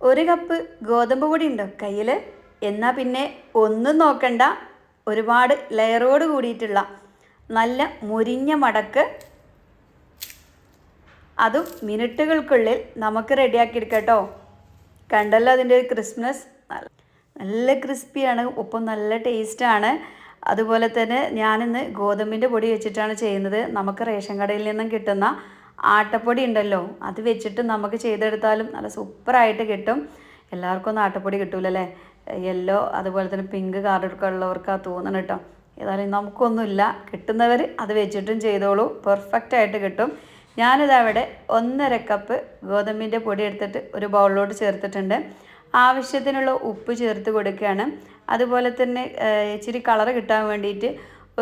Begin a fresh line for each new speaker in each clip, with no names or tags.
ഒരു കപ്പ് ഗോതമ്പ് പൊടി ഉണ്ടോ കയ്യിൽ എന്നാൽ പിന്നെ ഒന്നും നോക്കണ്ട. ഒരുപാട് ലെയറോട് കൂടിയിട്ടുള്ള നല്ല മുരിഞ്ഞ മടക്ക് അതും മിനിറ്റുകൾക്കുള്ളിൽ നമുക്ക് റെഡിയാക്കി എടുക്കട്ടോ കേട്ടോ. കണ്ടല്ലോ അതിന്റെ ഒരു ക്രിസ്മസ്. നല്ല ക്രിസ്പിയാണ് ഒപ്പം നല്ല ടേസ്റ്റാണ്. അതുപോലെ തന്നെ ഞാനിന്ന് ഗോതമ്പിന്റെ പൊടി വെച്ചിട്ടാണ് ചെയ്യുന്നത്. നമുക്ക് റേഷൻ കടയിൽ നിന്നും കിട്ടുന്ന ആട്ടപ്പൊടി ഉണ്ടല്ലോ അത് വെച്ചിട്ട് നമുക്ക് ചെയ്തെടുത്താലും നല്ല സൂപ്പറായിട്ട് കിട്ടും. എല്ലാവർക്കും ഒന്നും ആട്ടപ്പൊടി കിട്ടൂലല്ലേ? യെല്ലോ അതുപോലെ തന്നെ പിങ്ക് കാർഡൊക്കെ ആ തോന്നണം കേട്ടോ ഏതായാലും നമുക്കൊന്നുമില്ല. കിട്ടുന്നവർ അത് വെച്ചിട്ടും ചെയ്തോളൂ. പെർഫെക്റ്റ് ആയിട്ട് കിട്ടും. ഞാനിതവിടെ ഒന്നര കപ്പ് ഗോതമ്പിന്റെ പൊടി എടുത്തിട്ട് ഒരു ബൗളിലോട്ട് ചേർത്തിട്ടുണ്ട്. ആവശ്യത്തിനുള്ള ഉപ്പ് ചേർത്ത് കൊടുക്കുകയാണ്. അതുപോലെ തന്നെ ഇച്ചിരി കളർ കിട്ടാൻ വേണ്ടിയിട്ട്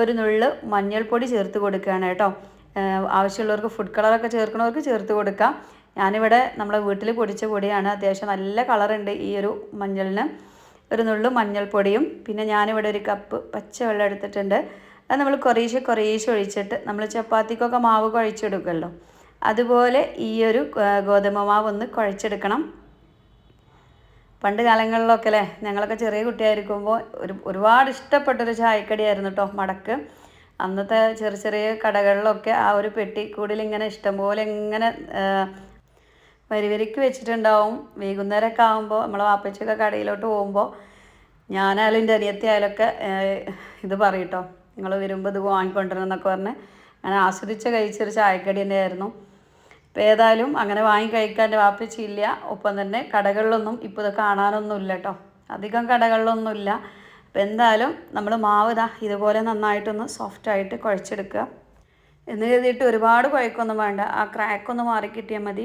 ഒരു നുള്ള് മഞ്ഞൾപ്പൊടി ചേർത്ത് കൊടുക്കുകയാണ് കേട്ടോ. ആവശ്യമുള്ളവർക്ക് ഫുഡ് കളറൊക്കെ ചേർക്കുന്നവർക്ക് ചേർത്ത് കൊടുക്കാം. ഞാനിവിടെ നമ്മുടെ വീട്ടിൽ പൊടിച്ച പൊടിയാണ്. അത്യാവശ്യം നല്ല കളറുണ്ട് ഈ ഒരു മഞ്ഞളിന്. ഒരു നുള്ളു മഞ്ഞൾപ്പൊടിയും പിന്നെ ഞാനിവിടെ ഒരു കപ്പ് പച്ചവെള്ളം എടുത്തിട്ടുണ്ട്. അത് നമ്മൾ കുറേശ്ശെ കുറേശ്ശെ ഒഴിച്ചിട്ട് നമ്മൾ ചപ്പാത്തിക്കൊക്കെ മാവ് കുഴച്ചെടുക്കുമല്ലോ. അതുപോലെ ഈ ഒരു ഗോതമ്പ് മാവ് ഒന്ന് കുഴച്ചെടുക്കണം. പണ്ട് കാലങ്ങളിലൊക്കെ അല്ലേ? ഞങ്ങളൊക്കെ ചെറിയ കുട്ടിയായിരിക്കുമ്പോൾ ഒരു ഒരുപാട് ഇഷ്ടപ്പെട്ടൊരു ചായക്കടിയായിരുന്നു കേട്ടോ മടക്ക്. അന്നത്തെ ചെറിയ ചെറിയ കടകളിലൊക്കെ ആ ഒരു പെട്ടിക്കൂടിൽ ഇങ്ങനെ ഇഷ്ടംപോലെ ഇങ്ങനെ വരിവരിക്ക് വരി വരിക്ക് വെച്ചിട്ടുണ്ടാവും. വൈകുന്നേരമൊക്കെ ആകുമ്പോൾ നമ്മളെ വാപ്പച്ചൊക്കെ കടയിലോട്ട് പോകുമ്പോൾ ഞാനായാലും എന്റെ അനിയത്തി ആയാലൊക്കെ ഇത് പറയും നിങ്ങൾ വരുമ്പോൾ ഇത് വാങ്ങിക്കൊണ്ടിരണം എന്നൊക്കെ പറഞ്ഞ് ഞാൻ ആസ്വദിച്ച് കഴിച്ചൊരു ചായക്കടി തന്നെയായിരുന്നു. അപ്പോൾ ഏതായാലും അങ്ങനെ വാങ്ങി കഴിക്കാൻ എന്റെ വാപ്പച്ചിയില്ല ഒപ്പം തന്നെ കടകളിലൊന്നും ഇപ്പോൾ ഇത് കാണാനൊന്നുമില്ല കേട്ടോ. അധികം കടകളിലൊന്നുമില്ല അപ്പോൾ എന്തായാലും നമ്മൾ മാവ് ഇതാ ഇതുപോലെ നന്നായിട്ടൊന്ന് സോഫ്റ്റായിട്ട് കുഴച്ചെടുക്കുക. എന്ന് കരുതിയിട്ട് ഒരുപാട് കുഴക്കൊന്നും വേണ്ട. ആ ക്രാക്കൊന്ന് മാറി കിട്ടിയാൽ മതി.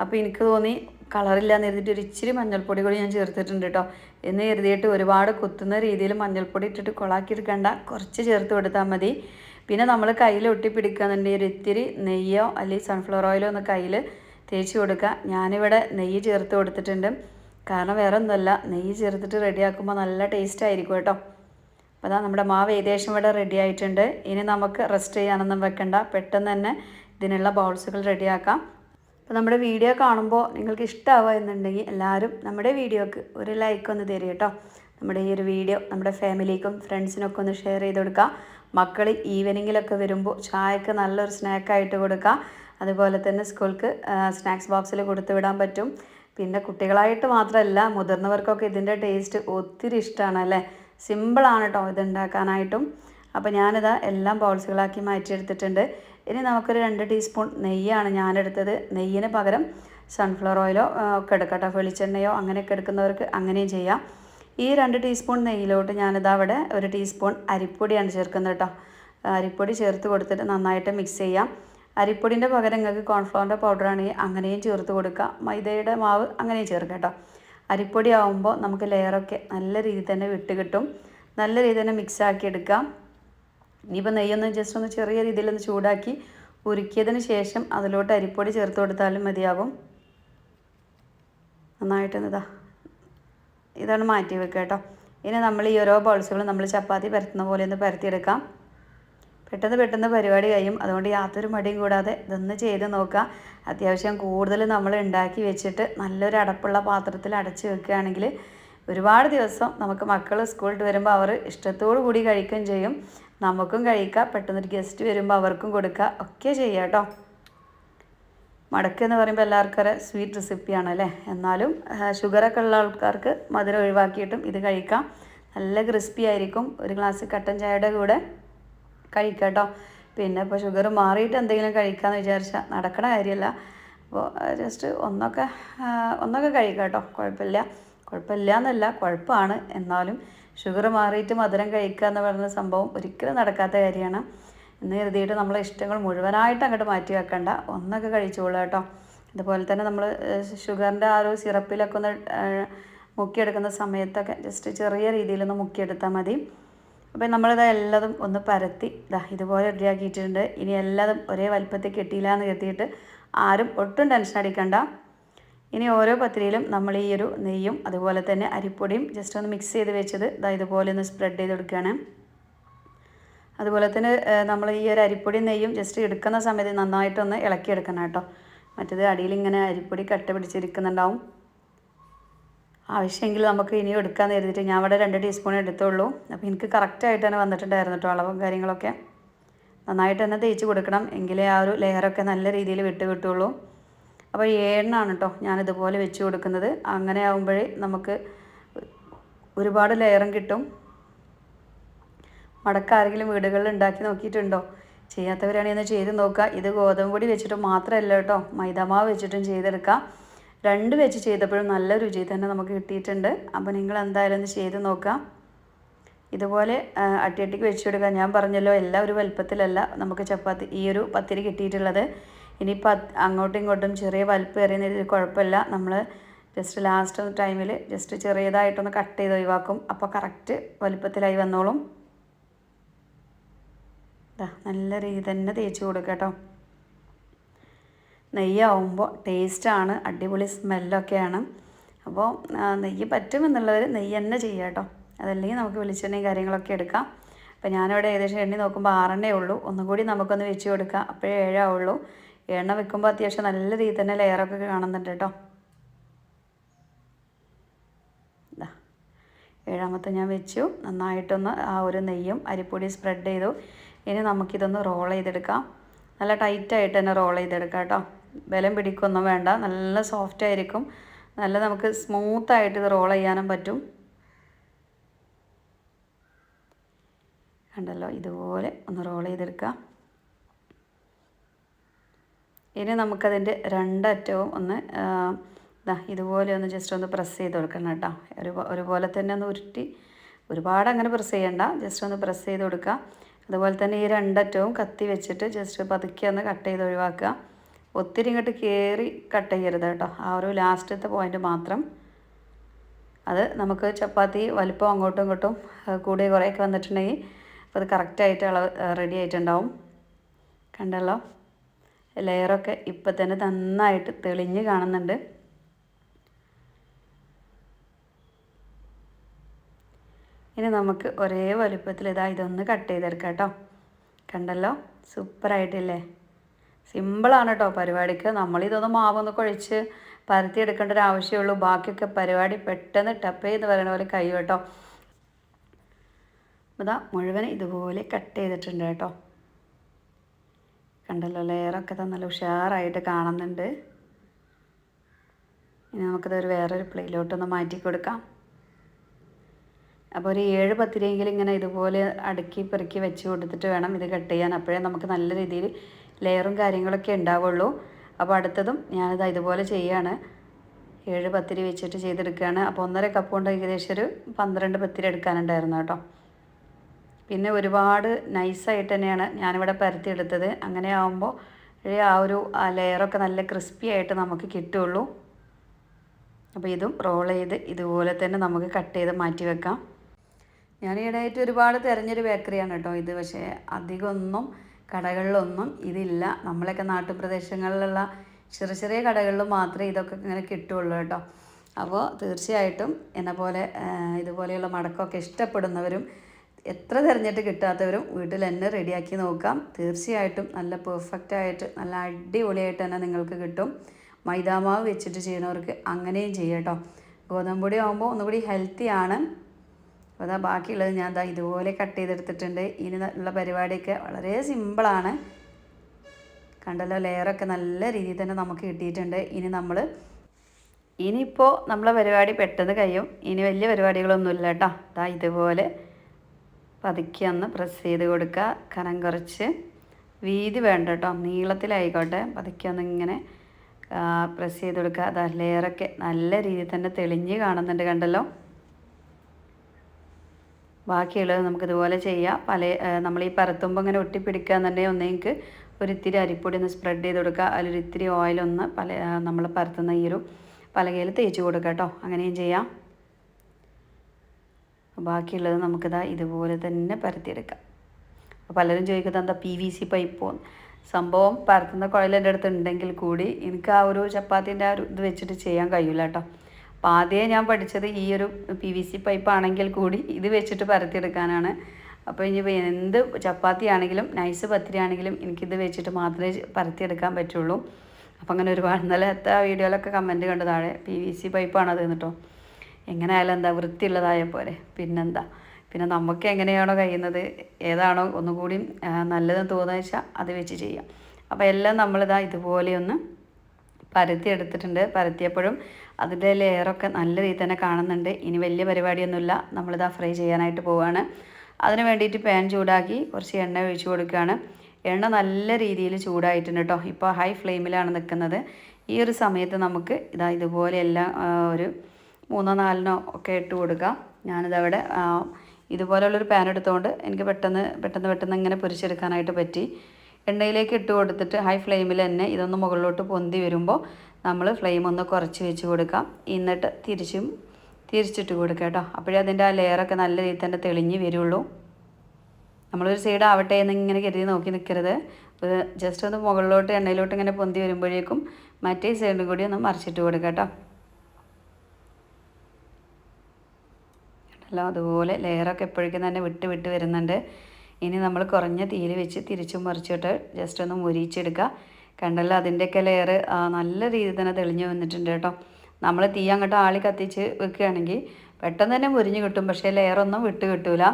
അപ്പോൾ എനിക്ക് തോന്നി കളറില്ല എന്ന് കരുതിയിട്ട് ഒരു ഇച്ചിരി മഞ്ഞൾപ്പൊടി കൂടി ഞാൻ ചേർത്തിട്ടുണ്ട് കേട്ടോ. എന്ന് കരുതിയിട്ട് ഒരുപാട് കുത്തുന്ന രീതിയിൽ മഞ്ഞൾപ്പൊടി ഇട്ടിട്ട് കൊളാക്കി എടുക്കണ്ട. കുറച്ച് ചേർത്ത് കൊടുത്താൽ മതി. പിന്നെ നമ്മൾ കയ്യിൽ ഒട്ടിപ്പിടിക്കുകയെന്നുണ്ടെങ്കിൽ ഒരു ഇത്തിരി നെയ്യോ അല്ലെങ്കിൽ സൺഫ്ലവർ ഓയിലോ ഒന്ന് കയ്യിൽ തേച്ച് കൊടുക്കുക. ഞാനിവിടെ നെയ്യ് ചേർത്ത് കൊടുത്തിട്ടുണ്ട്. കാരണം വേറെ ഒന്നുമല്ല നെയ്യ് ചേർത്തിട്ട് റെഡിയാക്കുമ്പോൾ നല്ല ടേസ്റ്റ് ആയിരിക്കും കേട്ടോ. അപ്പോൾ അതാ നമ്മുടെ മാവ് ഏകദേശം ഇവിടെ റെഡി ആയിട്ടുണ്ട്. ഇനി നമുക്ക് റെസ്റ്റ് ചെയ്യാനൊന്നും വെക്കണ്ട. പെട്ടെന്ന് തന്നെ ഇതിനുള്ള ബൗൾസുകൾ റെഡിയാക്കാം അപ്പോൾ നമ്മുടെ വീഡിയോ കാണുമ്പോൾ നിങ്ങൾക്ക് ഇഷ്ടമാവുക എന്നുണ്ടെങ്കിൽ എല്ലാവരും നമ്മുടെ വീഡിയോക്ക് ഒരു ലൈക്ക് ഒന്ന് തരിക കേട്ടോ. നമ്മുടെ ഈ ഒരു വീഡിയോ നമ്മുടെ ഫാമിലിക്കും ഫ്രണ്ട്സിനൊക്കെ ഒന്ന് ഷെയർ ചെയ്ത് കൊടുക്കുക. മക്കൾ ഈവനിങ്ങിലൊക്കെ വരുമ്പോൾ ചായക്ക് നല്ലൊരു സ്നാക്കായിട്ട് കൊടുക്കുക. അതുപോലെ തന്നെ സ്കൂൾക്ക് സ്നാക്സ് ബോക്സിൽ കൊടുത്തു വിടാൻ പറ്റും. പിന്നെ കുട്ടികളായിട്ട് മാത്രമല്ല മുതിർന്നവർക്കൊക്കെ ഇതിന്റെ ടേസ്റ്റ് ഒത്തിരി ഇഷ്ടമാണ് അല്ലേ? സിമ്പിളാണ് കേട്ടോ ഇത് ഉണ്ടാക്കാനായിട്ടും അപ്പോൾ ഞാനിതാ എല്ലാം ബൗൾസുകളാക്കി മാറ്റിയെടുത്തിട്ടുണ്ട്. ഇനി നമുക്കൊരു രണ്ട് ടീസ്പൂൺ നെയ്യാണ് ഞാനെടുത്തത്. നെയ്യിന് പകരം സൺഫ്ലവർ ഓയിലോ ഒക്കെ എടുക്കട്ടോ. വെളിച്ചെണ്ണയോ അങ്ങനെയൊക്കെ എടുക്കുന്നവർക്ക് അങ്ങനെയും ചെയ്യാം. ഈ രണ്ട് ടീസ്പൂൺ നെയ്യിലോട്ട് ഞാനിതാ അവിടെ ഒരു ടീസ്പൂൺ അരിപ്പൊടിയാണ് ചേർക്കുന്നത് കേട്ടോ അരിപ്പൊടി ചേർത്ത് കൊടുത്തിട്ട് നന്നായിട്ട് മിക്സ് ചെയ്യാം. അരിപ്പൊടിന്റെ പകരം നിങ്ങൾക്ക് കോൺഫ്ലോറിന്റെ പൗഡർ ആണെങ്കിൽ അങ്ങനെയും ചേർത്ത് കൊടുക്കുക. മൈദയുടെ മാവ് അങ്ങനെയും ചേർക്കുക കേട്ടോ. അരിപ്പൊടി ആവുമ്പോൾ നമുക്ക് ലെയറൊക്കെ നല്ല രീതിയിൽ തന്നെ വിട്ട് കിട്ടും. നല്ല രീതിയിൽ തന്നെ മിക്സ് ആക്കി എടുക്കാം. ഇനിയിപ്പോൾ നെയ്യൊന്ന് ജസ്റ്റ് ഒന്ന് ചെറിയ രീതിയിലൊന്ന് ചൂടാക്കി ഉരുക്കിയതിന് ശേഷം അതിലോട്ട് അരിപ്പൊടി ചേർത്ത് കൊടുത്താലും മതിയാകും നന്നായിട്ടൊന്ന് ഇതാ ഇതാണ് മാറ്റി വെക്കുക കേട്ടോ. ഇനി നമ്മൾ ഈ ഓരോ ബോൾസുകളും നമ്മൾ ചപ്പാത്തി പരത്തുന്ന പോലെ ഒന്ന് പരത്തിയെടുക്കാം. പെട്ടെന്ന് പെട്ടെന്ന് പരിപാടി കഴിയും. അതുകൊണ്ട് യാതൊരു മടിയും കൂടാതെ ഇതൊന്ന് ചെയ്ത് നോക്കുക. അത്യാവശ്യം കൂടുതൽ നമ്മൾ ഉണ്ടാക്കി വെച്ചിട്ട് നല്ലൊരു അടപ്പുള്ള പാത്രത്തിൽ അടച്ച് വെക്കുകയാണെങ്കിൽ ഒരുപാട് ദിവസം നമുക്ക് മക്കൾ സ്കൂളിൽ വരുമ്പോൾ അവർ ഇഷ്ടത്തോടു കൂടി കഴിക്കുകയും ചെയ്യും. നമുക്കും കഴിക്കാം. പെട്ടെന്നൊരു ഗസ്റ്റ് വരുമ്പോൾ അവർക്കും കൊടുക്കുക ഒക്കെ ചെയ്യാം കേട്ടോ. മടക്ക് എന്ന് പറയുമ്പോൾ എല്ലാവർക്കും സ്വീറ്റ് റെസിപ്പിയാണ് അല്ലേ? എന്നാലും ഷുഗറൊക്കെ ഉള്ള ആൾക്കാർക്ക് മധുരം ഒഴിവാക്കിയിട്ടും ഇത് കഴിക്കാം. നല്ല ക്രിസ്പി ആയിരിക്കും. ഒരു ഗ്ലാസ് കട്ടൻ ചായയുടെ കൂടെ കഴിക്കാം കേട്ടോ പിന്നെ ഇപ്പോൾ ഷുഗർ മാറിയിട്ട് എന്തെങ്കിലും കഴിക്കാമെന്ന് വിചാരിച്ചാൽ നടക്കണ കാര്യമല്ല അപ്പോൾ ജസ്റ്റ് ഒന്നൊക്കെ ഒന്നൊക്കെ കഴിക്കാം കേട്ടോ കുഴപ്പമില്ല കുഴപ്പമില്ല. എന്നല്ല കുഴപ്പമാണ്. എന്നാലും ഷുഗർ മാറിയിട്ട് മധുരം കഴിക്കുക എന്ന് പറയുന്ന സംഭവം ഒരിക്കലും നടക്കാത്ത കാര്യമാണ്. എന്ന് കരുതിയിട്ട് നമ്മളെ ഇഷ്ടങ്ങൾ മുഴുവനായിട്ട് അങ്ങോട്ട് മാറ്റി വെക്കണ്ട. ഒന്നൊക്കെ കഴിച്ചോളൂ കേട്ടോ. അതുപോലെ തന്നെ നമ്മൾ ഷുഗറിന്റെ ആ ഒരു സിറപ്പിലൊക്കെ ഒന്ന് മുക്കിയെടുക്കുന്ന സമയത്തൊക്കെ ജസ്റ്റ് ചെറിയ രീതിയിലൊന്ന് മുക്കിയെടുത്താൽ മതി. അപ്പോൾ നമ്മളിത് എല്ലാതും ഒന്ന് പരത്തി ഇതാ ഇതുപോലെ റെഡിയാക്കിയിട്ടുണ്ട്. ഇനി എല്ലാതും ഒരേ വലിപ്പത്തിൽ കിട്ടിയില്ല എന്ന് കരുതിയിട്ട് ആരും ഒട്ടും ടെൻഷൻ അടിക്കണ്ട. ഇനി ഓരോ പത്തിരിയിലും നമ്മൾ ഈ ഒരു നെയ്യും അതുപോലെ തന്നെ അരിപ്പൊടിയും ജസ്റ്റ് ഒന്ന് മിക്സ് ചെയ്ത് വെച്ചത് ഇതാ ഇതുപോലെ ഒന്ന് സ്പ്രെഡ് ചെയ്ത് കൊടുക്കുകയാണ്. അതുപോലെ തന്നെ നമ്മൾ ഈ ഒരു അരിപ്പൊടി നെയ്യും ജസ്റ്റ് എടുക്കുന്ന സമയത്ത് നന്നായിട്ടൊന്ന് ഇളക്കിയെടുക്കണം കേട്ടോ. മറ്റേത് അടിയിൽ ഇങ്ങനെ അരിപ്പൊടി കട്ട പിടിച്ചിരിക്കുന്നുണ്ടാവും. ആവശ്യമെങ്കിൽ നമുക്ക് ഇനിയും എടുക്കാമെന്ന് കരുതിയിട്ട് ഞാൻ അവിടെ രണ്ട് ടീസ്പൂൺ എടുത്തുള്ളൂ. അപ്പോൾ എനിക്ക് കറക്റ്റായിട്ട് തന്നെ വന്നിട്ടുണ്ടായിരുന്നു കേട്ടോ അളവും കാര്യങ്ങളൊക്കെ. നന്നായിട്ട് തന്നെ തേച്ച് കൊടുക്കണം. എങ്കിലേ ആ ഒരു ലെയറൊക്കെ നല്ല രീതിയിൽ വിട്ട് കിട്ടുള്ളൂ. അപ്പോൾ ഏണ്ണാണ് കേട്ടോ ഞാനിതുപോലെ വെച്ച് കൊടുക്കുന്നത്. അങ്ങനെ ആകുമ്പോഴേ നമുക്ക് ഒരുപാട് ലെയറും കിട്ടും. മടക്ക ആരെങ്കിലും വീടുകളിൽ ഉണ്ടാക്കി നോക്കിയിട്ടുണ്ടോ? ചെയ്യാത്തവരാണെങ്കിൽ ഒന്ന് ചെയ്ത് നോക്കുക. ഇത് ഗോതമ്പ് പൊടി വെച്ചിട്ട് മാത്രമല്ല കേട്ടോ മൈദമാവ് വെച്ചിട്ടും ചെയ്തെടുക്കാം. രണ്ട് വെച്ച് ചെയ്തപ്പോഴും നല്ല രുചി തന്നെ നമുക്ക് കിട്ടിയിട്ടുണ്ട്. അപ്പോൾ നിങ്ങൾ എന്തായാലും ഒന്ന് ചെയ്ത് നോക്കാം. ഇതുപോലെ അട്ടിയട്ടിക്ക് വെച്ച് കൊടുക്കുക ഞാൻ പറഞ്ഞല്ലോ എല്ലാ ഒരു വലുപ്പത്തിലല്ല നമുക്ക് ചപ്പാത്തി ഈ ഒരു പത്തിരി കിട്ടിയിട്ടുള്ളത്. ഇനി പത്ത് അങ്ങോട്ടും ഇങ്ങോട്ടും ചെറിയ വലുപ്പം എറിയുന്നതിൽ കുഴപ്പമില്ല. നമ്മൾ ജസ്റ്റ് ലാസ്റ്റ് ടൈമിൽ ജസ്റ്റ് ചെറിയതായിട്ടൊന്ന് കട്ട് ചെയ്ത് ഒഴിവാക്കും. അപ്പോൾ കറക്റ്റ് വലുപ്പത്തിലായി വന്നോളും. നല്ല രീതി തന്നെ തേച്ച് കൊടുക്കുക കേട്ടോ. നെയ്യാവുമ്പോൾ ടേസ്റ്റാണ് അടിപൊളി സ്മെല്ലൊക്കെയാണ് അപ്പോൾ നെയ്യ് പറ്റുമെന്നുള്ളവർ നെയ്യ് തന്നെ ചെയ്യുക കേട്ടോ അതല്ലെങ്കിൽ നമുക്ക് വെളിച്ചെണ്ണയും കാര്യങ്ങളൊക്കെ എടുക്കാം. അപ്പോൾ ഞാനിവിടെ ഏകദേശം എണ്ണി നോക്കുമ്പോൾ ആറെണ്ണേ ഉള്ളൂ. ഒന്നും കൂടി നമുക്കൊന്ന് വെച്ച് കൊടുക്കാം. അപ്പോഴേ ഏഴാവുള്ളൂ. എണ്ണ വെക്കുമ്പോൾ അത്യാവശ്യം നല്ല രീതിയിൽ തന്നെ ലെയറൊക്കെ കാണുന്നുണ്ട് കേട്ടോ ഏഴാമത്തെ ഞാൻ വെച്ചു. നന്നായിട്ടൊന്ന് ആ ഒരു നെയ്യും അരിപ്പൊടി സ്പ്രെഡ് ചെയ്തു. ഇനി നമുക്കിതൊന്ന് റോൾ ചെയ്തെടുക്കാം. നല്ല ടൈറ്റായിട്ട് തന്നെ റോൾ ചെയ്തെടുക്കാം കേട്ടോ ബലം പിടിക്കൊന്നും വേണ്ട. നല്ല സോഫ്റ്റ് ആയിരിക്കും. നല്ല നമുക്ക് സ്മൂത്തായിട്ട് ഇത് റോൾ ചെയ്യാനും പറ്റും. കണ്ടല്ലോ ഇതുപോലെ ഒന്ന് റോൾ ചെയ്തെടുക്കാം. ഇനി നമുക്കതിന്റെ രണ്ടറ്റവും ഒന്ന് ഇതാ ഇതുപോലെ ഒന്ന് ജസ്റ്റ് ഒന്ന് പ്രസ് ചെയ്ത് കൊടുക്കണം കേട്ടോ. ഒരു ഒരുപോലെ തന്നെ ഒന്ന് ഉരുട്ടി. ഒരുപാട് അങ്ങനെ പ്രസ് ചെയ്യണ്ട. ജസ്റ്റ് ഒന്ന് പ്രസ് ചെയ്ത് കൊടുക്കുക അതുപോലെ തന്നെ ഈ രണ്ടറ്റവും കത്തി വെച്ചിട്ട് ജസ്റ്റ് പതുക്കെ ഒന്ന് കട്ട് ചെയ്ത് ഒഴിവാക്കുക. ഒത്തിരി ഇങ്ങോട്ട് കയറി കട്ട് ചെയ്യരുത് കേട്ടോ. ആ ഒരു ലാസ്റ്റത്തെ പോയിന്റ് മാത്രം. അത് നമുക്ക് ചപ്പാത്തി വലിപ്പം അങ്ങോട്ടും ഇങ്ങോട്ടും കൂടി കുറേയൊക്കെ വന്നിട്ടുണ്ടെങ്കിൽ അപ്പോൾ അത് കറക്റ്റായിട്ട് അളവ് റെഡി ആയിട്ടുണ്ടാവും. കണ്ടല്ലോ? ലെയറൊക്കെ ഇപ്പം തന്നെ നന്നായിട്ട് തെളിഞ്ഞ് കാണുന്നുണ്ട്. ഇനി നമുക്ക് ഒരേ വലുപ്പത്തിൽ ഇതാ ഇതൊന്ന് കട്ട് ചെയ്തെടുക്കാം കേട്ടോ. കണ്ടല്ലോ? സൂപ്പറായിട്ടില്ലേ സിമ്പിളാണ് കേട്ടോ പരിപാടിക്ക്. നമ്മളിതൊന്ന് മാവൊന്ന് കുഴച്ച് പരത്തി എടുക്കേണ്ട ഒരു ആവശ്യമുള്ളൂ. ബാക്കിയൊക്കെ പരിപാടി പെട്ടെന്ന് ടപ്പ് ചെയ്ത് പറയുന്ന പോലെ കഴിയും കേട്ടോ. ഇതാ മുഴുവൻ ഇതുപോലെ കട്ട് ചെയ്തിട്ടുണ്ട് കേട്ടോ. കണ്ടല്ലോ ലെയറൊക്കെ തന്നെ നല്ല ഉഷാറായിട്ട് കാണുന്നുണ്ട്. ഇനി നമുക്കിതൊരു വേറൊരു പ്ലേയിലോട്ടൊന്ന് മാറ്റി കൊടുക്കാം. അപ്പോൾ ഒരു ഏഴ് പത്തിരിയെങ്കിലും ഇങ്ങനെ ഇതുപോലെ അടുക്കി പെറുക്കി വെച്ച് കൊടുത്തിട്ട് വേണം ഇത് കട്ട് ചെയ്യാൻ. അപ്പോഴേ നമുക്ക് നല്ല രീതിയിൽ ലെയറും കാര്യങ്ങളൊക്കെ ഉണ്ടാവുള്ളൂ. അപ്പോൾ അടുത്തതും ഞാനത് ഇതുപോലെ ചെയ്യാണ്. ഏഴ് പത്തിരി വെച്ചിട്ട് ചെയ്തെടുക്കുകയാണ്. അപ്പോൾ ഒന്നര കപ്പ് കൊണ്ട് ഏകദേശം ഒരു പന്ത്രണ്ട് പത്തിരി എടുക്കാനുണ്ടായിരുന്നു കേട്ടോ. പിന്നെ ഒരുപാട് നൈസായിട്ട് തന്നെയാണ് ഞാനിവിടെ പരത്തിയെടുത്തത്. അങ്ങനെ ആകുമ്പോൾ ആ ഒരു ലെയറൊക്കെ നല്ല ക്രിസ്പി ആയിട്ട് നമുക്ക് കിട്ടുള്ളൂ. അപ്പോൾ ഇതും റോൾ ചെയ്ത് ഇതുപോലെ തന്നെ നമുക്ക് കട്ട് ചെയ്ത് മാറ്റി വെക്കാം. ഞാൻ ഈയിടെയായിട്ട് ഒരുപാട് തിരഞ്ഞൊരു ബേക്കറിയാണ് കേട്ടോ ഇത്. പക്ഷേ അധികമൊന്നും കടകളിലൊന്നും ഇതില്ല. നമ്മളൊക്കെ നാട്ടുപ്രദേശങ്ങളിലുള്ള ചെറിയ ചെറിയ കടകളിൽ മാത്രമേ ഇതൊക്കെ ഇങ്ങനെ കിട്ടുള്ളൂ കേട്ടോ. അപ്പോൾ തീർച്ചയായിട്ടും എന്നെ പോലെ ഇതുപോലെയുള്ള മടക്കമൊക്കെ ഇഷ്ടപ്പെടുന്നവരും എത്ര തിരഞ്ഞിട്ട് കിട്ടാത്തവരും വീട്ടിൽ തന്നെ റെഡിയാക്കി നോക്കാം. തീർച്ചയായിട്ടും നല്ല പെർഫെക്റ്റ് ആയിട്ട് നല്ല അടിപൊളിയായിട്ട് തന്നെ നിങ്ങൾക്ക് കിട്ടും. മൈദാമാവ് വെച്ചിട്ട് ചെയ്യുന്നവർക്ക് അങ്ങനെയും ചെയ്യാം കേട്ടോ. ഗോതമ്പൊടി ആകുമ്പോൾ ഒന്നുകൂടി ഹെൽത്തിയാണ് അപ്പോൾ അതാ ബാക്കിയുള്ളത് ഞാൻ ദാ ഇതുപോലെ കട്ട് ചെയ്തെടുത്തിട്ടുണ്ട്. ഇനി ഉള്ള പരിപാടിയൊക്കെ വളരെ സിമ്പിളാണ് കണ്ടല്ലോ ലെയറൊക്കെ നല്ല രീതിയിൽ തന്നെ നമുക്ക് കിട്ടിയിട്ടുണ്ട്. ഇനി നമ്മൾ ഇനിയിപ്പോൾ നമ്മളെ പരിപാടി പെട്ടെന്ന് കഴിയും. ഇനി വലിയ പരിപാടികളൊന്നുമില്ല കേട്ടോ ദാ ഇതുപോലെ പതുക്കി ഒന്ന് പ്രസ് ചെയ്ത് കൊടുക്കുക കനം കുറച്ച് വീതി വേണ്ട കേട്ടോ നീളത്തിലായിക്കോട്ടെ. പതുക്കി ഒന്ന് ഇങ്ങനെ പ്രസ് ചെയ്ത് കൊടുക്കുക അതാ ലെയറൊക്കെ നല്ല രീതിയിൽ തന്നെ തെളിഞ്ഞ് കാണുന്നുണ്ട് കണ്ടല്ലോ. ബാക്കിയുള്ളത് നമുക്കിതുപോലെ ചെയ്യാം. പല നമ്മൾ ഈ പരത്തുമ്പോൾ ഇങ്ങനെ ഒട്ടിപ്പിടിക്കുക എന്നുണ്ടെങ്കിൽ ഒന്നെങ്കിൽ ഒരു ഇത്തിരി അരിപ്പൊടി ഒന്ന് സ്പ്രെഡ് ചെയ്ത് കൊടുക്കുക. അതിലൊരിത്തിരി ഓയിലൊന്ന് പല നമ്മൾ പരത്തുന്ന ഈ ഒരു പലകയിൽ തേച്ച് കൊടുക്കുക കേട്ടോ. അങ്ങനെയും ചെയ്യാം. ബാക്കിയുള്ളത് നമുക്കിതാ ഇതുപോലെ തന്നെ പരത്തിയെടുക്കാം. പലരും ചോദിക്കുന്നത് എന്താ പി വി സി പൈപ്പോ സംഭവം പരത്തുന്ന കുഴൽ എന്റെ അടുത്ത് ഉണ്ടെങ്കിൽ കൂടി എനിക്ക് ആ ഒരു ചപ്പാത്തിന്റെ ആ ഒരു ഇത് വെച്ചിട്ട് ചെയ്യാൻ കഴിയില്ല കേട്ടോ. അപ്പോൾ ആദ്യമേ ഞാൻ പഠിച്ചത് ഈ ഒരു പി വി സി പൈപ്പ് ആണെങ്കിൽ കൂടി ഇത് വെച്ചിട്ട് പരത്തിയെടുക്കാനാണ്. അപ്പോൾ ഇനി എന്ത് ചപ്പാത്തി ആണെങ്കിലും നൈസ് പത്തിരി ആണെങ്കിലും എനിക്കിത് വെച്ചിട്ട് മാത്രമേ പരത്തിയെടുക്കാൻ പറ്റുള്ളൂ. അപ്പോൾ അങ്ങനെ ഒരുപാട് ഇന്നലത്തെ വീഡിയോയിലൊക്കെ കമന്റ് കണ്ടു താഴെ പി വി സി പൈപ്പാണ് അത് എന്നിട്ടോ എങ്ങനെ ആയാലും എന്താ വൃത്തിയുള്ളതായ പോലെ പിന്നെന്താ? പിന്നെ നമുക്ക് എങ്ങനെയാണോ കഴിയുന്നത് ഏതാണോ ഒന്നുകൂടി നല്ലതെന്ന് തോന്നുന്നത് വെച്ചാൽ അത് വെച്ച് ചെയ്യാം. അപ്പോൾ എല്ലാം നമ്മളിതാ ഇതുപോലെ ഒന്ന് പരത്തി എടുത്തിട്ടുണ്ട് പരത്തിയപ്പോഴും അതിന്റെ ലെയറൊക്കെ നല്ല രീതിയിൽ തന്നെ കാണുന്നുണ്ട്. ഇനി വലിയ പരിപാടിയൊന്നുമില്ല. നമ്മളിതാ ഫ്രൈ ചെയ്യാനായിട്ട് പോവുകയാണ് അതിന് വേണ്ടിയിട്ട് പാൻ ചൂടാക്കി കുറച്ച് എണ്ണ ഒഴിച്ചു കൊടുക്കുകയാണ്. എണ്ണ നല്ല രീതിയിൽ ചൂടായിട്ടുണ്ട് കേട്ടോ. ഇപ്പോൾ ഹൈ ഫ്ലെയിമിലാണ് നിൽക്കുന്നത്. ഈ ഒരു സമയത്ത് നമുക്ക് ഇതാ ഇതുപോലെ എല്ലാം ഒരു മൂന്നോ നാലിനോ ഒക്കെ ഇട്ട് കൊടുക്കാം. ഞാനിതവിടെ ഇതുപോലെയുള്ളൊരു പാൻ എടുത്തുകൊണ്ട് എനിക്ക് പെട്ടെന്ന് പെട്ടെന്ന് പെട്ടെന്ന് ഇങ്ങനെ പൊരിച്ചെടുക്കാനായിട്ട് പറ്റി. എണ്ണയിലേക്ക് ഇട്ട് കൊടുത്തിട്ട് ഹൈ ഫ്ലെയിമിൽ തന്നെ ഇതൊന്ന് മുകളിലോട്ട് പൊന്തി വരുമ്പോൾ നമ്മൾ ഫ്ലെയിം ഒന്ന് കുറച്ച് വെച്ച് കൊടുക്കാം. എന്നിട്ട് തിരിച്ചും തിരിച്ചിട്ട് കൊടുക്കുക കേട്ടോ. അപ്പോഴേ അതിന്റെ ആ ലെയറൊക്കെ നല്ല രീതിയിൽ തന്നെ തെളിഞ്ഞ് വരുള്ളൂ. നമ്മളൊരു സൈഡ് ആവട്ടെ എന്ന് ഇങ്ങനെ കരുതി നോക്കി നിൽക്കരുത് ജസ്റ്റ് ഒന്ന് മുകളിലോട്ട് എണ്ണയിലോട്ട് ഇങ്ങനെ പൊന്തി വരുമ്പോഴേക്കും മറ്റേ സൈഡും കൂടി ഒന്ന് മറിച്ചിട്ട് കൊടുക്കുക കേട്ടോ. അല്ല അതുപോലെ ലെയറൊക്കെ എപ്പോഴേക്കും തന്നെ വിട്ട് വിട്ട് വരുന്നുണ്ട്. ഇനി നമ്മൾ കുറഞ്ഞ തീയിൽ വെച്ച് തിരിച്ചും മറിച്ചിട്ട് ജസ്റ്റ് ഒന്ന് മുരിച്ചെടുക്കുക കണ്ടല്ലോ അതിന്റെയൊക്കെ ലെയർ നല്ല രീതിയിൽ തന്നെ തെളിഞ്ഞു വന്നിട്ടുണ്ട് കേട്ടോ. നമ്മൾ തീ അങ്ങോട്ട് ആളി കത്തിച്ച് വെക്കുകയാണെങ്കിൽ പെട്ടെന്ന് തന്നെ മുരിഞ്ഞ് കിട്ടും. പക്ഷേ ലെയറൊന്നും വിട്ട് കിട്ടൂല.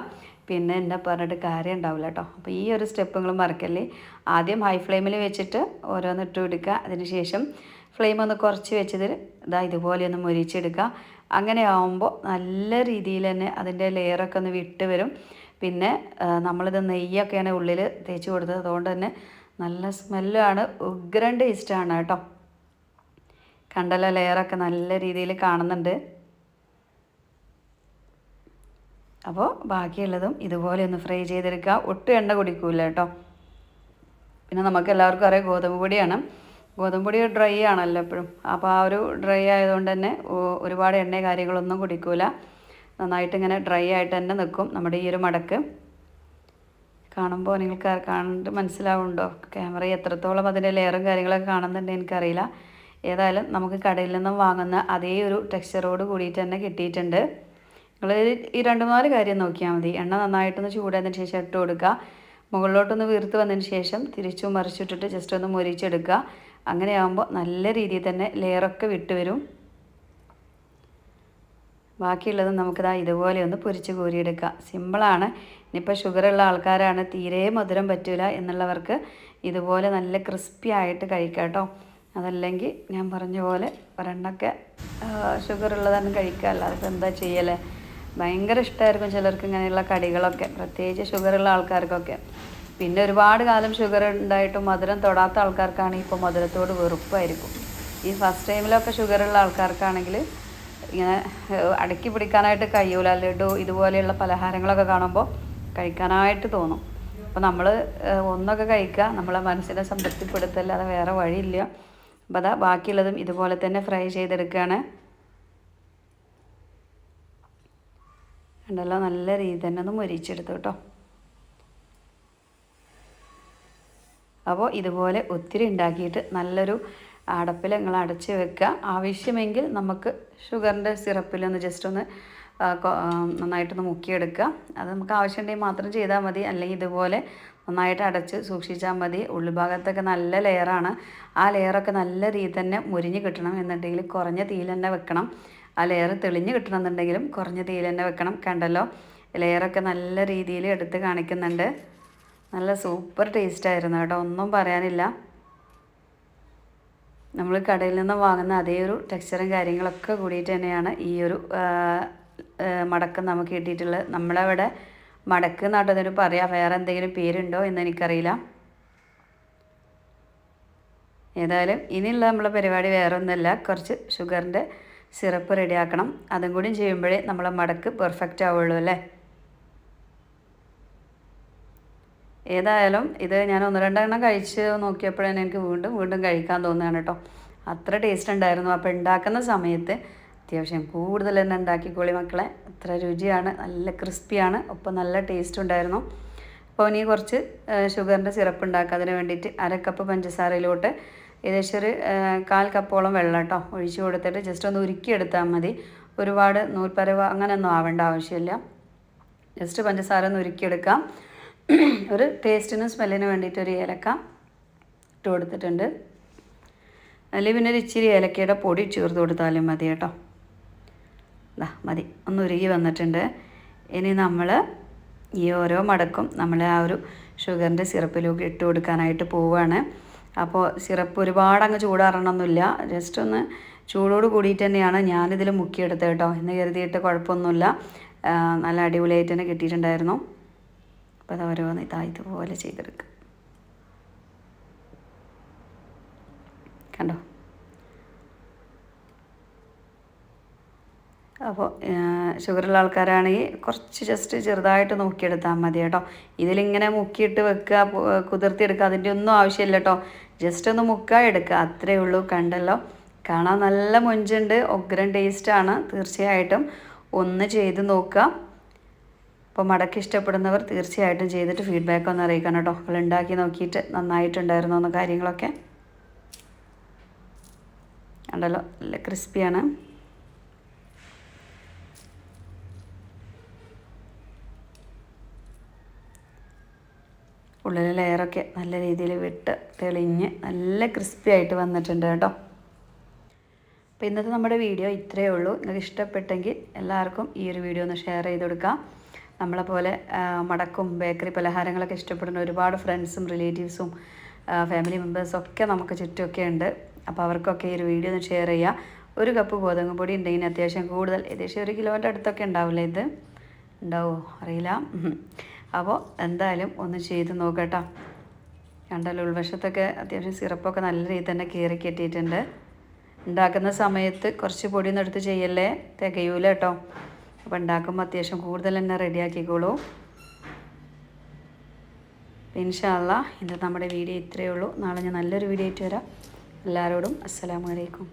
പിന്നെ എന്നെ പറഞ്ഞിട്ട് കാര്യം ഉണ്ടാവില്ല കേട്ടോ. അപ്പോൾ ഈ ഒരു സ്റ്റെപ്പ് നിങ്ങൾ മറക്കല്ലേ. ആദ്യം ഹൈ ഫ്ലെയിമിൽ വെച്ചിട്ട് ഓരോന്ന് ഇട്ട് കൊടുക്കുക. അതിനുശേഷം ഫ്ലെയിം ഒന്ന് കുറച്ച് വെച്ചതിൽ ഇതാ ഇതുപോലെ ഒന്ന് മുരിച്ചെടുക്കുക അങ്ങനെ ആവുമ്പോൾ നല്ല രീതിയിൽ തന്നെ അതിന്റെ ലെയറൊക്കെ ഒന്ന് വിട്ട് വരും. പിന്നെ നമ്മളിത് നെയ്യൊക്കെയാണ് ഉള്ളിൽ തേച്ച് കൊടുത്തത്. അതുകൊണ്ട് തന്നെ നല്ല സ്മെല്ലാണ്. ഉഗ്രൻ ടേസ്റ്റാണ് കേട്ടോ. കണ്ടല ലെയറൊക്കെ നല്ല രീതിയിൽ കാണുന്നുണ്ട്. അപ്പോൾ ബാക്കിയുള്ളതും ഇതുപോലെ ഒന്ന് ഫ്രൈ ചെയ്തെടുക്കുക. ഒട്ടും എണ്ണ കുടിക്കൂല കേട്ടോ. പിന്നെ നമുക്ക് എല്ലാവർക്കും അറിയാം ഗോതമ്പ് പൊടിയാണ്. ഗോതമ്പ് പൊടി ഡ്രൈ ആണല്ലോ എപ്പോഴും. അപ്പോൾ ആ ഒരു ഡ്രൈ ആയതുകൊണ്ട് തന്നെ ഒരുപാട് എണ്ണ കാര്യങ്ങളൊന്നും കുടിക്കൂല. നന്നായിട്ട് ഇങ്ങനെ ഡ്രൈ ആയിട്ട് തന്നെ നിൽക്കും നമ്മുടെ ഈ ഒരു മടക്ക്. കാണുമ്പോൾ നിങ്ങൾക്ക് ആ- മനസ്സിലാവുണ്ടോ ക്യാമറ എത്രത്തോളം അതിന്റെ ലെയറും കാര്യങ്ങളൊക്കെ കാണുന്നുണ്ട് എനിക്കറിയില്ല. ഏതായാലും നമുക്ക് കടയിൽ നിന്നും വാങ്ങുന്ന അതേ ഒരു ടെക്സ്ചറോട് കൂടിയിട്ട് തന്നെ കിട്ടിയിട്ടുണ്ട്. നിങ്ങൾ ഈ രണ്ട് നാല് കാര്യം നോക്കിയാൽ മതി. എണ്ണ നന്നായിട്ടൊന്ന് ചൂടായതിന് ശേഷം ഇട്ട് കൊടുക്കുക. മുകളിലോട്ടൊന്ന് വീർത്ത് വന്നതിന് ശേഷം തിരിച്ചും മറിച്ചിട്ടിട്ട് ജസ്റ്റ് ഒന്ന് മൊരിച്ചെടുക്കുക. അങ്ങനെയാകുമ്പോൾ നല്ല രീതിയിൽ തന്നെ ലെയറൊക്കെ വിട്ട് വരും. ബാക്കിയുള്ളത് നമുക്കിതാ ഇതുപോലെ ഒന്ന് പൊരിച്ച് കോരിയെടുക്കുക സിമ്പിളാണ്. ഇനിയിപ്പോൾ ഷുഗറുള്ള ആൾക്കാരാണ് തീരെ മധുരം പറ്റില്ല എന്നുള്ളവർക്ക് ഇതുപോലെ നല്ല ക്രിസ്പി ആയിട്ട് കഴിക്കാം കേട്ടോ അതല്ലെങ്കിൽ ഞാൻ പറഞ്ഞ പോലെ ഒരെണ്ണൊക്കെ ഷുഗർ ഉള്ളതാണ് കഴിക്കുക. അല്ലാതെ ഇപ്പം എന്താ ചെയ്യലേ? ഭയങ്കര ഇഷ്ടമായിരിക്കും ചിലർക്ക് ഇങ്ങനെയുള്ള കടികളൊക്കെ പ്രത്യേകിച്ച് ഷുഗറുള്ള ആൾക്കാർക്കൊക്കെ. പിന്നെ ഒരുപാട് കാലം ഷുഗർ ഉണ്ടായിട്ടും മധുരം തൊടാത്ത ആൾക്കാർക്കാണെങ്കിൽ ഇപ്പോൾ മധുരത്തോട് വെറുപ്പായിരിക്കും. ഈ ഫസ്റ്റ് ടൈമിലൊക്കെ ഷുഗറുള്ള ആൾക്കാർക്കാണെങ്കിൽ ഇങ്ങനെ അടക്കി പിടിക്കാനായിട്ട് കഴിയൂല ലഡു ഇതുപോലെയുള്ള പലഹാരങ്ങളൊക്കെ കാണുമ്പോൾ കഴിക്കാനായിട്ട് തോന്നും. അപ്പോൾ നമ്മൾ ഒന്നൊക്കെ കഴിക്കുക നമ്മളെ മനസ്സിനെ സംതൃപ്തിപ്പെടുത്തല്ലാതെ വേറെ വഴിയില്ല. അപ്പോൾ അതാ ബാക്കിയുള്ളതും ഇതുപോലെ തന്നെ ഫ്രൈ ചെയ്തെടുക്കുകയാണ്. ഉണ്ടല്ലോ നല്ല രീതി തന്നെ ഒന്ന് മൊരിച്ചെടുത്തു കേട്ടോ. അപ്പോൾ ഇതുപോലെ ഒത്തിരി ഉണ്ടാക്കിയിട്ട് നല്ലൊരു അടപ്പിൽ നിങ്ങൾ അടച്ച് വെക്കുക. ആവശ്യമെങ്കിൽ നമുക്ക് ഷുഗറിന്റെ സിറപ്പിലൊന്ന് ജസ്റ്റ് ഒന്ന് നന്നായിട്ടൊന്ന് മുക്കിയെടുക്കുക. അത് നമുക്ക് ആവശ്യമുണ്ടെങ്കിൽ മാത്രം ചെയ്താൽ മതി. അല്ലെങ്കിൽ ഇതുപോലെ നന്നായിട്ട് അടച്ച് സൂക്ഷിച്ചാൽ മതി. ഉള്ളിഭാഗത്തൊക്കെ നല്ല ലെയറാണ് ആ ലെയറൊക്കെ നല്ല രീതിയിൽ തന്നെ മുരിഞ്ഞ് കിട്ടണം എന്നുണ്ടെങ്കിൽ കുറഞ്ഞ തീയിൽ തന്നെ വെക്കണം. ആ ലെയർ തെളിഞ്ഞ് കിട്ടണമെന്നുണ്ടെങ്കിലും കുറഞ്ഞ തീയിൽ തന്നെ വെക്കണം. കണ്ടല്ലോ? ലെയറൊക്കെ നല്ല രീതിയിൽ എടുത്ത് കാണിക്കുന്നുണ്ട്. നല്ല സൂപ്പർ ടേസ്റ്റ് ആയിരുന്നു കേട്ടോ. ഒന്നും പറയാനില്ല. നമ്മൾ കടയിൽ നിന്ന് വാങ്ങുന്ന അതേ ഒരു ടെക്സ്ചറും കാര്യങ്ങളൊക്കെ കൂടിയിട്ട് തന്നെയാണ് ഈ ഒരു മടക്ക് നമുക്ക് കിട്ടിയിട്ടുള്ളത്. നമ്മളവിടെ മടക്ക് നാട്ടതിന് പറയാം വേറെ എന്തെങ്കിലും പേരുണ്ടോ എന്ന് എനിക്കറിയില്ല. ഏതായാലും ഇനിയുള്ള നമ്മളെ പരിപാടി വേറെ ഒന്നുമല്ല. കുറച്ച് ഷുഗറിന്റെ സിറപ്പ് റെഡിയാക്കണം അതും കൂടി ചെയ്യുമ്പോഴേ നമ്മളെ മടക്ക് പെർഫെക്റ്റ് ആവുള്ളൂ അല്ലേ? ഏതായാലും ഇത് ഞാൻ ഒന്ന് രണ്ടെണ്ണം കഴിച്ച് നോക്കിയപ്പോഴാണ് എനിക്ക് വീണ്ടും വീണ്ടും കഴിക്കാൻ തോന്നുകയാണ് കേട്ടോ. അത്ര ടേസ്റ്റ് ഉണ്ടായിരുന്നു. അപ്പോൾ ഉണ്ടാക്കുന്ന സമയത്ത് അത്യാവശ്യം കൂടുതൽ തന്നെ ഉണ്ടാക്കിക്കോളി മക്കളെ. അത്ര രുചിയാണ്. നല്ല ക്രിസ്പിയാണ് ഒപ്പം നല്ല ടേസ്റ്റ് ഉണ്ടായിരുന്നു. അപ്പോൾ ഇനി കുറച്ച് ഷുഗറിന്റെ സിറപ്പ് ഉണ്ടാക്കുക അതിന് വേണ്ടിയിട്ട് അര കപ്പ് പഞ്ചസാരയിലോട്ട് ഏകദേശം ഒരു കാൽ കപ്പോളം വെള്ളം കേട്ടോ ഒഴിച്ചു കൊടുത്തിട്ട് ജസ്റ്റ് ഒന്ന് ഉരുക്കിയെടുത്താൽ മതി. ഒരുപാട് നൂൽപ്പരവ അങ്ങനെയൊന്നും ആവേണ്ട ആവശ്യമില്ല. ജസ്റ്റ് പഞ്ചസാര ഒന്ന് ഉരുക്കിയെടുക്കാം. ഒരു ടേസ്റ്റിനും സ്മെല്ലിനും വേണ്ടിയിട്ട് ഒരു ഏലക്ക ഇട്ട് കൊടുത്തിട്ടുണ്ട്. അതിൽ പിന്നെ ഒരു ഇച്ചിരി ഏലക്കയുടെ പൊടി ചേർത്ത് കൊടുത്താലും മതി കേട്ടോ. ഇതാ മതി. ഒന്ന് ഉരുകി വന്നിട്ടുണ്ട്. ഇനി നമ്മൾ ഈ ഓരോ മടക്കും നമ്മൾ ആ ഒരു ഷുഗറിന്റെ സിറപ്പിലേക്ക് ഇട്ട് കൊടുക്കാനായിട്ട് പോവുകയാണ് അപ്പോൾ സിറപ്പ് ഒരുപാട് അങ്ങ് ചൂടാറണമെന്നില്ല ജസ്റ്റ് ഒന്ന് ചൂടോട് കൂടിയിട്ട് തന്നെയാണ് ഞാനിതിൽ മുക്കിയെടുത്തത് കേട്ടോ. എന്ന് കരുതിയിട്ട് കുഴപ്പമൊന്നുമില്ല. നല്ല അടിപൊളിയായിട്ട് തന്നെ കിട്ടിയിട്ടുണ്ടായിരുന്നു. അപ്പോൾ അത് ഓരോന്ന് ഇതാ ഇതുപോലെ ചെയ്തെടുക്കുക. കണ്ടോ? അപ്പോൾ ഷുഗറുള്ള ആൾക്കാരാണെങ്കിൽ കുറച്ച് ജസ്റ്റ് ചെറുതായിട്ട് നോക്കിയെടുത്താൽ മതി കേട്ടോ. ഇതിലിങ്ങനെ മുക്കിയിട്ട് വെക്കുക കുതിർത്തിയെടുക്കുക അതിന്റെ ഒന്നും ആവശ്യമില്ല കേട്ടോ. ജസ്റ്റ് ഒന്ന് മുക്കുക എടുക്കുക അത്രയേ ഉള്ളൂ കണ്ടല്ലോ. കാണാൻ നല്ല മൊഞ്ചുണ്ട് ഒഗ്രൻ ടേസ്റ്റാണ് തീർച്ചയായിട്ടും. ഒന്ന് ചെയ്ത് നോക്കുക. അപ്പോൾ മടക്ക് ഇഷ്ടപ്പെടുന്നവർ തീർച്ചയായിട്ടും ചെയ്തിട്ട് ഫീഡ്ബാക്ക് ഒന്ന് അറിയിക്കണം കേട്ടോ. അവൾ ഉണ്ടാക്കി നോക്കിയിട്ട് നന്നായിട്ടുണ്ടായിരുന്നോ എന്ന കാര്യങ്ങളൊക്കെ. ഉണ്ടല്ലോ നല്ല ക്രിസ്പിയാണ് ഉള്ളിലെ ലെയറൊക്കെ നല്ല രീതിയിൽ വിട്ട് തെളിഞ്ഞ് നല്ല ക്രിസ്പി ആയിട്ട് വന്നിട്ടുണ്ട് കേട്ടോ. അപ്പോൾ ഇന്നത്തെ നമ്മുടെ വീഡിയോ ഇത്രയേ ഉള്ളൂ. നിങ്ങൾക്ക് ഇഷ്ടപ്പെട്ടെങ്കിൽ എല്ലാവർക്കും ഈ ഒരു വീഡിയോ ഒന്ന് ഷെയർ ചെയ്ത് കൊടുക്കാം. നമ്മളെ പോലെ മടക്കും ബേക്കറി പലഹാരങ്ങളൊക്കെ ഇഷ്ടപ്പെടുന്ന ഒരുപാട് ഫ്രണ്ട്സും റിലേറ്റീവ്സും ഫാമിലി മെമ്പേഴ്സും ഒക്കെ നമുക്ക് ചുറ്റുമൊക്കെ ഉണ്ട്. അപ്പോൾ അവർക്കൊക്കെ ഈ ഒരു വീഡിയോ ഒന്ന് ഷെയർ ചെയ്യുക ഒരു കപ്പ് ഗോതമ്പ് പൊടി ഉണ്ടെങ്കിൽ അത്യാവശ്യം കൂടുതൽ. ഏകദേശം ഒരു കിലോന്റെ അടുത്തൊക്കെ ഉണ്ടാവില്ലേ ഇത്? ഉണ്ടാവുമോ അറിയില്ല. അപ്പോൾ എന്തായാലും ഒന്ന് ചെയ്ത് നോക്കട്ടോ. കണ്ടല്ലോ ഉൾവശത്തൊക്കെ അത്യാവശ്യം സിറപ്പൊക്കെ നല്ല രീതിയിൽ തന്നെ കയറി കെട്ടിയിട്ടുണ്ട്. ഉണ്ടാക്കുന്ന സമയത്ത് കുറച്ച് പൊടിയൊന്നും എടുത്ത് ചെയ്യല്ലേ? തികയൂല കേട്ടോ. അപ്പോൾ ഉണ്ടാക്കുമ്പോൾ അത്യാവശ്യം കൂടുതൽ തന്നെ റെഡിയാക്കിക്കോളൂ ഇൻഷാല്ല ഇന്ന് നമ്മുടെ വീഡിയോ ഇത്രയേ ഉള്ളൂ. നാളെ ഞാൻ നല്ലൊരു വീഡിയോ ആയിട്ട് വരാം. എല്ലാവരോടും അസ്സലാമു അലൈക്കും.